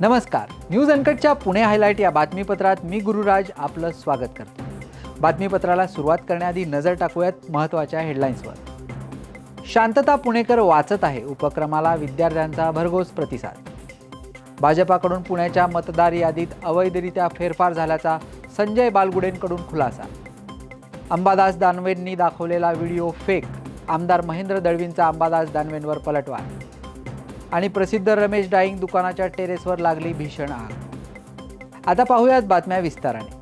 नमस्कार. News अनकटच्या Pune highlight या बातमीपत्रात मी गुरुराज आपलं स्वागत करतो. बातमीपत्राला सुरुवात करण्याआधी नजर टाकूयात महत्त्वाच्या हेडलाईन्सवर शांतता पुणेकर वाचत आहे उपक्रमाला विद्यार्थ्यांचा भरघोस प्रतिसाद. भाजपाकडून पुण्याच्या मतदार यादीत अवैधरित्या फेरफार झाल्याचा संजय बालगुडेंकडून खुलासा. अंबादास दानवेंनी दाखवलेला व्हिडिओ फेक आमदार महेंद्र दळवींचा अंबादास दानवेंवर पलटवार. आणि प्रसिद्ध रमेश डाईंग दुकानाच्या टेरेसवर लागली भीषण आग. आता पाहूयात बातम्या विस्ताराने.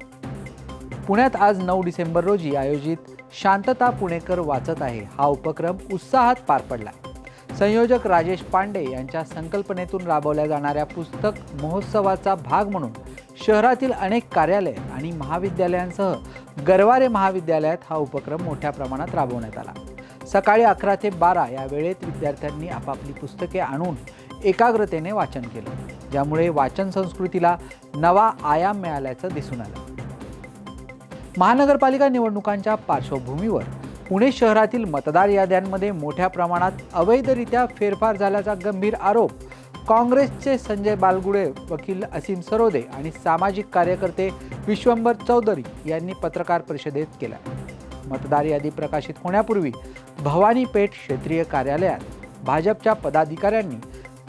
पुण्यात आज नऊ डिसेंबर रोजी आयोजित शांतता पुणेकर वाचत आहे हा उपक्रम उत्साहात पार पडला संयोजक राजेश पांडे यांच्या संकल्पनेतून राबवल्या जाणाऱ्या पुस्तक महोत्सवाचा भाग म्हणून शहरातील अनेक कार्यालय आणि महाविद्यालयांसह गरवारे महाविद्यालयात हा उपक्रम मोठ्या प्रमाणात राबवण्यात आला. सकाळी अकरा ते बारा या वेळेत विद्यार्थ्यांनी आपापली पुस्तके आणून एकाग्रतेने वाचन केलं ज्यामुळे वाचन संस्कृतीला नवा आयाम मिळाल्याचं दिसून आलं. महानगरपालिका निवडणुकांच्या पार्श्वभूमीवर पुणे शहरातील मतदार याद्यांमध्ये मोठ्या प्रमाणात अवैधरित्या फेरफार झाल्याचा गंभीर आरोप काँग्रेसचे संजय बालगुडे वकील असीम सरोदे आणि सामाजिक कार्यकर्ते विश्वंभर चौधरी यांनी पत्रकार परिषदेत केला. मतदार यादी प्रकाशित होण्यापूर्वी भवानीपेठ क्षेत्रीय कार्यालयात भाजपच्या पदाधिकाऱ्यांनी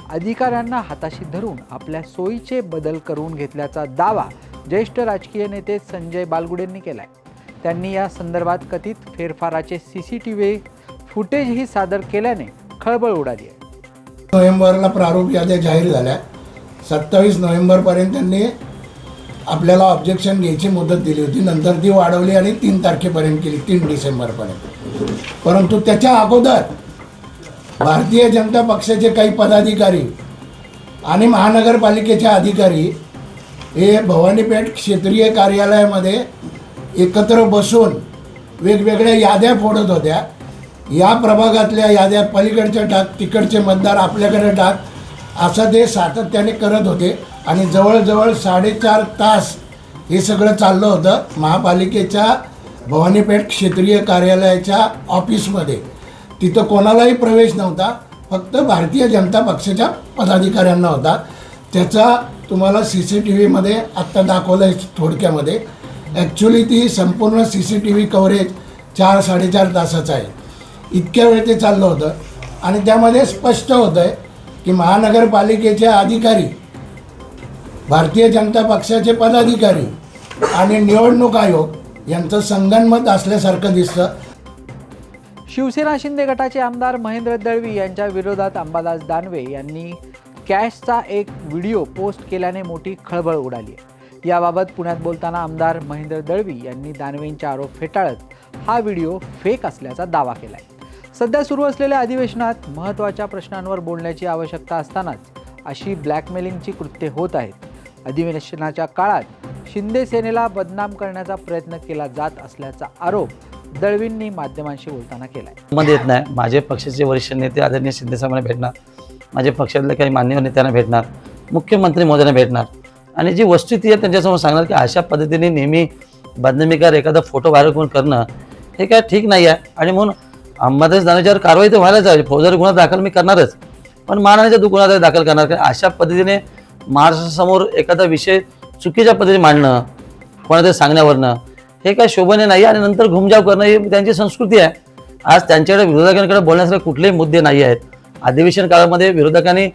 अधिकाऱ्यांना हाताशी धरून आपल्या सोयीचे बदल करून घेतल्याचा दावा ज्येष्ठ राजकीय नेते संजय बालगुडेंनी केलाय. त्यांनी या संदर्भात कथित फेरफाराचे सी सी टी व्ही फुटेजही सादर केल्याने खळबळ उडाली आहे. नोव्हेंबरला प्रारूप याद्या जाहीर झाल्या. सत्तावीस नोव्हेंबरपर्यंत त्यांनी आपल्याला ऑब्जेक्शन घ्यायची मुदत दिली होती. नंतर ती वाढवली आणि तीन तारखेपर्यंत केली तीन डिसेंबरपर्यंत. परंतु त्याच्या अगोदर भारतीय जनता पक्षाचे काही पदाधिकारी आणि महानगरपालिकेचे अधिकारी हे भवानीपेठ क्षेत्रीय कार्यालयामध्ये एकत्र बसून वेगवेगळ्या याद्या फोडत होत्या. या प्रभागातल्या याद्या पलीकडच्या टाक तिकडचे मतदार आपल्याकडे टाक असं ते सातत्याने करत होते आणि जवळजवळ साडेचार तास हे सगळं चाललं होतं महापालिकेच्या भवानीपेठ क्षेत्रीय कार्यालयाच्या ऑफिसमध्ये. तिथं कोणालाही प्रवेश नव्हता फक्त भारतीय जनता पक्षाच्या पदाधिकाऱ्यांना होता. त्याचा तुम्हाला सी सी टी व्हीमध्ये आत्ता दाखवलं आहे थोडक्यामध्ये. ॲक्च्युली ती संपूर्ण C C T V coverage चार साडेचार तासाचं आहे. इतक्या वेळ ते चाललं होतं. आणि त्यामध्ये स्पष्ट होतं आहे की महानगरपालिकेचे अधिकारी भारतीय जनता पक्षाचे पदाधिकारी आणि निवडणूक आयोग यांचं संगनमत असल्यासारखं दिसतं. शिवसेना शिंदे गटाचे आमदार महेंद्र दळवी यांच्या विरोधात अंबादास दानवे यांनी कॅशचा एक व्हिडिओ पोस्ट केल्याने मोठी खळबळ उडाली आहे. याबाबत पुण्यात बोलताना आमदार महेंद्र दळवी यांनी दानवेंचे आरोप फेटाळत हा व्हिडिओ फेक असल्याचा दावा केला आहे सध्या सुरू असलेल्या अधिवेशनात महत्त्वाच्या प्रश्नांवर बोलण्याची आवश्यकता असतानाच अशी ब्लॅकमेलिंगची कृत्ये होत आहेत. अधिवेशनाच्या काळात शिंदे सेनेला बदनाम करण्याचा प्रयत्न केला जात असल्याचा आरोप दळवींनी माध्यमांशी बोलताना केला आहे मध्ये येत नाही. माझे पक्षाचे वरिष्ठ नेते आदरणीय शिंदेसाहेबांना भेटणार. माझ्या पक्षातल्या काही मान्यवर नेत्यांना भेटणार. मुख्यमंत्री मोदयांना भेटणार. आणि जी वस्तुस्थिती आहे त्यांच्यासमोर सांगणार की अशा पद्धतीने नेहमी बदनामीकार एखादा फोटो व्हायरल करून करणं हे काय ठीक नाही आहे. आणि म्हणून अंबादास दानवेच्यावर कारवाई तर व्हायलाच हवी. फौजदारी गुन्हा दाखल मी करणारच. पण मानहानीचा गुन्हा दाखल करणार कारण अशा पद्धतीने महाराष्ट्रासमोर एखादा विषय चुकीच्या पद्धतीने मांडणं कोणातरी सांगण्यावरनं हे काय शोभनीय नाही आणि नंतर घुमजाव करणं ही त्यांची संस्कृती आहे. आज त्यांच्याकडे विरोधकांकडे बोलण्यासारखे कुठलेही मुद्दे नाही आहेत. अधिवेशन काळामध्ये विरोधकांनी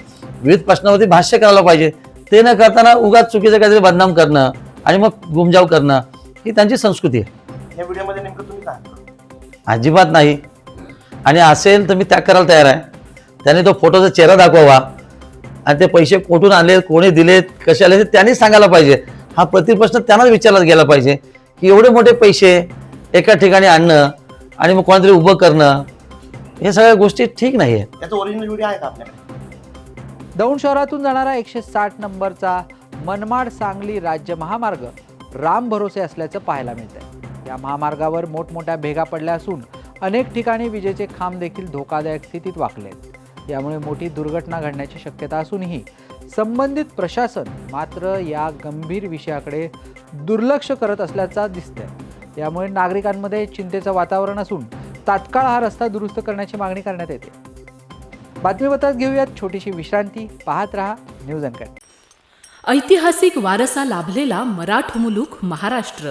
विविध प्रश्नावरती भाष्य करायला पाहिजे. ते न करताना उगाच चुकीचं काहीतरी बदनाम करणं आणि मग गुमजाव करणं ही त्यांची संस्कृती आहे. या व्हिडिओमध्ये नेमकं तुम्ही काय अजिबात नाही. आणि असेल तर मी त्याग करायला तयार आहे. त्याने तो फोटोचा चेहरा दाखवावा. आणि ते पैसे कुठून आले कोणी दिलेत कसे आले ते त्यांनीच सांगायला पाहिजे. हा प्रतिप्रश्न त्यांनाच विचारला गेला पाहिजे की एवढे मोठे पैसे एका ठिकाणी आणणं आणि मग कोणातरी उभं करणं हे सगळ्या गोष्टी ठीक नाही आहेत याचा ओरिजिनल व्हिडिओ आहे का आपल्याकडे? दौंड शहरातून जाणारा एकशे साठ नंबरचा मनमाड सांगली राज्य महामार्ग राम भरोसे असल्याचं पाहायला मिळतंय. या महामार्गावर मोठमोठ्या भेगा पडल्या असून अनेक ठिकाणी विजेचे खांब देखील धोकादायक स्थितीत वाकले. आहेत यामुळे मोठी दुर्घटना घडण्याची शक्यता असूनही संबंधित प्रशासन मात्र या गंभीर विषयाकडे दुर्लक्ष करत असल्याचा दिसतंय. यामुळे नागरिकांमध्ये चिंतेचं वातावरण असून तात्काळ हा रस्ता दुरुस्त करण्याची मागणी करण्यात येते. बातमीपत्रात घेऊयात छोटीशी विश्रांती. पाहत रहा न्यूज अनकट. ऐतिहासिक वारसा लाभलेला मराठ मुलूक महाराष्ट्र.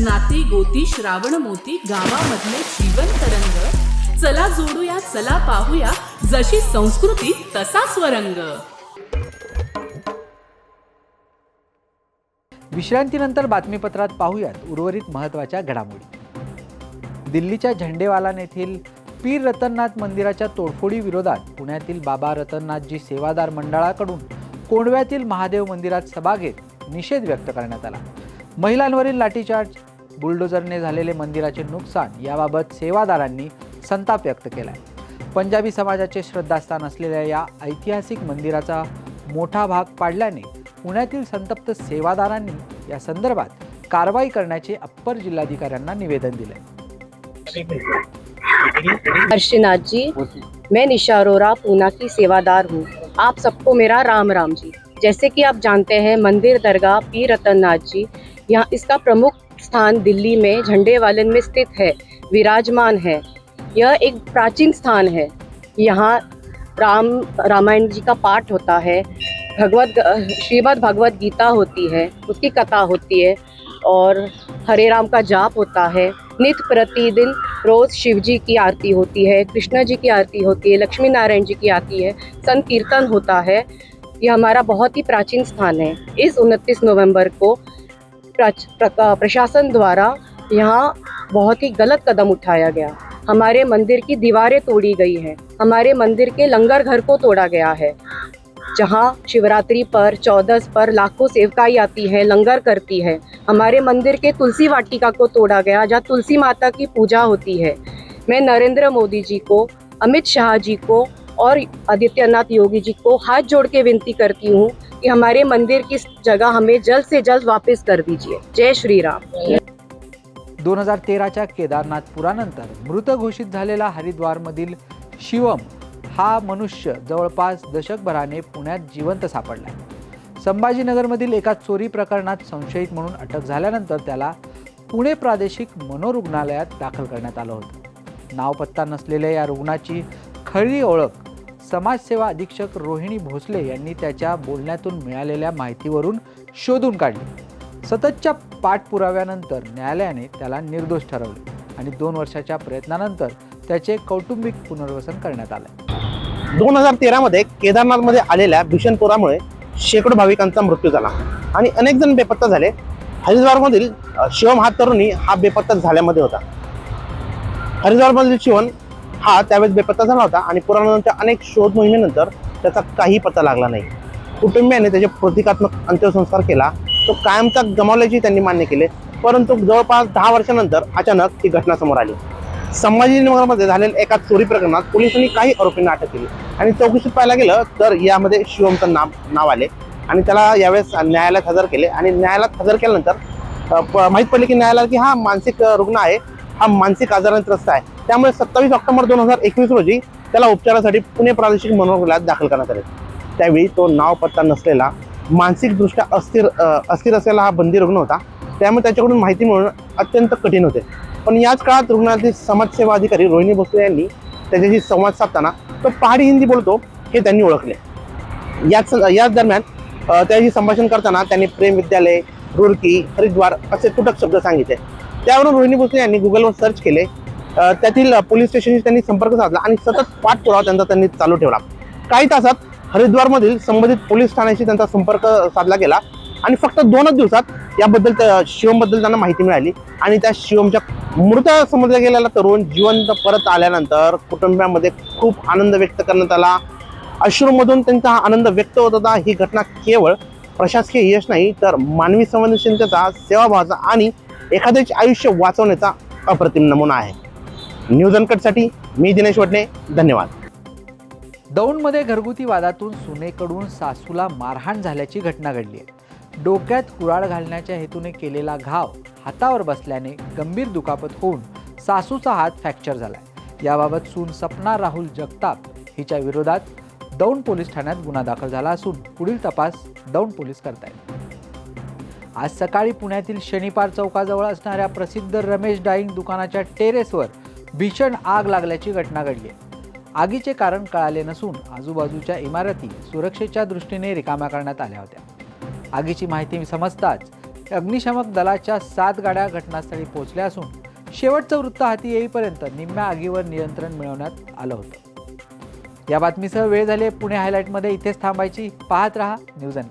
नाती गोती श्रावण मोती गावामधले जीवन तरंग. चला जोडूया चला पाहूया जशी संस्कृती तसा स्वरंग. विश्रांतीनंतर बातमीपत्रात पाहूयात उर्वरित महत्त्वाच्या घडामोडी. दिल्लीच्या झंडेवालान येथील पीर रतननाथ मंदिराच्या तोडफोडी विरोधात पुण्यातील बाबा रतननाथजी सेवादार मंडळाकडून कोंडव्यातील महादेव मंदिरात सभा घेत निषेध व्यक्त करण्यात आला. महिलांवरील लाठीचार्ज बुलडोझरने झालेले मंदिराचे नुकसान याबाबत सेवादारांनी संताप व्यक्त केला आहे पंजाबी समाजाचे श्रद्धास्थान असलेल्या या ऐतिहासिक मंदिराचा मोठा भाग पाडल्याने पुण्यातील संतप्त सेवादारांनी या संदर्भात कारवाई करण्याचे अप्पर जिल्हाधिकाऱ्यांना निवेदन दिले हर्षनाथ जी मैं निशा अरोरा पूना की सेवादार हूँ। आप सबको मेरा राम राम जी। जैसे कि आप जानते हैं मंदिर दरगाह पीर रतननाथ जी यहाँ इसका प्रमुख स्थान दिल्ली में झंडे वालन में स्थित है, विराजमान है। यह एक प्राचीन स्थान है। यहाँ राम, रामायण जी का पाठ होता है भगवत श्रीमद् भगवत गीता होती है, उसकी कथा होती है और हरे राम का जाप होता है। नित्य प्रतिदिन रोज शिव जी की आरती होती है, कृष्णा जी की आरती होती है, लक्ष्मी नारायण जी की आरती है संत कीर्तन होता है। ये हमारा बहुत ही प्राचीन स्थान है। इस 29 नवंबर को प्रशासन द्वारा यहाँ बहुत ही गलत कदम उठाया गया। हमारे मंदिर की दीवारें तोड़ी गई हैं। हमारे मंदिर के लंगर घर को तोड़ा गया है। जहाँ शिवरात्रि पर, चौदस पर लाखों सेवकाई आती है, लंगर करती है। हमारे मंदिर के तुलसी वाटिका को तोड़ा गया, जहाँ तुलसी माता की पूजा होती है। मैं नरेंद्र मोदी जी को, अमित शाह जी को और आदित्यनाथ योगी जी को हाथ जोड़ के विनती करती हूँ कि हमारे मंदिर की जगह हमें जल्द से जल्द वापस कर दीजिए। जय श्री राम। दोन हजार तेराच्या केदारनाथ पुरानंतर मृत घोषित झालेला हरिद्वारमधील शिवम हा मनुष्य जवळपास दशकभराने पुण्यात जिवंत सापडला संभाजीनगरमधील एका चोरी प्रकरणात संशयित म्हणून अटक झाल्यानंतर त्याला पुणे प्रादेशिक मनोरुग्णालयात दाखल करण्यात आलं होतं. नाव पत्ता नसलेल्या या रुग्णाची खरी ओळख समाजसेवा अधीक्षक रोहिणी भोसले यांनी त्याच्या बोलण्यातून मिळालेल्या माहितीवरून शोधून काढले. सततच्या पाठपुराव्यानंतर न्यायालयाने त्याला निर्दोष ठरवले आणि दोन वर्षाच्या प्रयत्नानंतर त्याचे कौटुंबिक पुनर्वसन करण्यात आले. दोन हजार तेरामध्ये केदारनाथमध्ये आलेल्या भीषण पुरामुळे शेकडो भाविकांचा मृत्यू झाला आणि अनेक जण बेपत्ता झाले. हरिद्वारमधील शिवम हा तरुणी हा बेपत्ता झाल्यामध्ये होता. हरिद्वारमधील शिवन हा त्यावेळेस बेपत्ता झाला होता आणि पुराणांच्या अनेक शोध मोहिमेनंतर त्याचा काही पत्ता लागला नाही. कुटुंबियाने त्याचे प्रतिकात्मक अंत्यसंस्कार केला. तो कायमचा गमावल्याचे त्यांनी मान्य केले. परंतु जवळपास दहा वर्षानंतर अचानक ही घटना समोर आली. संभाजीनगरमध्ये झालेल्या एका चोरी प्रकरणात पोलिसांनी काही आरोपींना अटक केली. आणि चौकशीत पाहायला गेलं तर यामध्ये शिवमचं नाव नाव आले. आणि त्याला यावेळेस न्यायालयात हजर केले. आणि न्यायालयात हजर केल्यानंतर प- माहीत पडले की न्यायालयात की हा मानसिक रुग्ण आहे. हा मानसिक आजाराने त्रस्त आहे. त्यामुळे सत्तावीस ऑक्टोबर दोन हजार एकवीस रोजी त्याला उपचारासाठी पुणे प्रादेशिक मनोरुग्णालयात दाखल करण्यात आले. त्यावेळी तो नाव पत्ता नसलेला मानसिकदृष्ट्या अस्थिर अस्थिर असलेला हा बंदी रुग्ण होता. त्यामुळे त्याच्याकडून माहिती मिळवणं अत्यंत कठीण होते. पण याच काळात रुग्णालयातील समाजसेवा अधिकारी रोहिणी भोसले यांनी त्याच्याशी संवाद साधताना तो पहाडी हिंदी बोलतो हे त्यांनी ओळखले. याच याच दरम्यान त्याशी संभाषण करताना त्यांनी प्रेम विद्यालय रुरकी हरिद्वार असे तुटक शब्द सांगितले. त्यावरून रोहिणी भोसले यांनी गुगलवर सर्च केले. त्यातील पोलीस स्टेशनशी त्यांनी संपर्क साधला आणि सतत पाठपुरावा त्यांचा त्यांनी चालू ठेवला. काही तासात हरिद्वारमधील संबंधित पोलीस ठाण्याशी त्यांचा संपर्क साधला गेला आणि फक्त दोनच दिवसात याबद्दल त्या- शिवमबद्दल त्यांना माहिती मिळाली आणि त्या शिवमच्या मृत समजल्या गेलेला तरुण जिवंत परत आल्यानंतर कुटुंबियांमध्ये खूप आनंद व्यक्त करण्यात आला. अश्रूमधून त्यांचा हा आनंद व्यक्त होत होता. ही घटना केवळ प्रशासकीय यश नाही तर मानवी संवेदनशीलतेचा सेवाभावाचा आणि एखाद्याचे आयुष्य वाचवण्याचा अप्रतिम नमुना आहे. न्यूज अनकटसाठी मी दिनेश वडणे धन्यवाद. दौंडमध्ये घरगुती वादातून सुनेकडून सासूला मारहाण झाल्याची घटना घडली आहे. डोक्यात कुराळ घालण्याच्या हेतूने केलेला घाव हातावर बसल्याने गंभीर दुखापत होऊन सासूचा हात फ्रॅक्चर झाला याबाबत सून सपना राहुल जगताप हिच्या विरोधात दौंड पोलीस ठाण्यात गुन्हा दाखल झाला असून पुढील तपास दौंड पोलीस करतायत. आज सकाळी पुण्यातील शनिपार चौकाजवळ असणाऱ्या प्रसिद्ध रमेश डाईंग दुकानाच्या टेरेसवर भीषण आग लागल्याची घटना घडली आहे. आगीचे कारण कळाले नसून आजूबाजूच्या इमारती सुरक्षेच्या दृष्टीने रिकाम्या करण्यात आल्या होत्या. आगीची माहिती समजताच अग्निशामक दलाच्या सात गाड्या घटनास्थळी पोहोचल्या असून शेवटचं वृत्त हाती येईपर्यंत निम्म्या आगीवर नियंत्रण मिळवण्यात आलं होतं. या बातमीसह वेळ झाली पुणे हायलाईटमध्ये इथेच थांबायची. पाहत रहा न्यूज अँड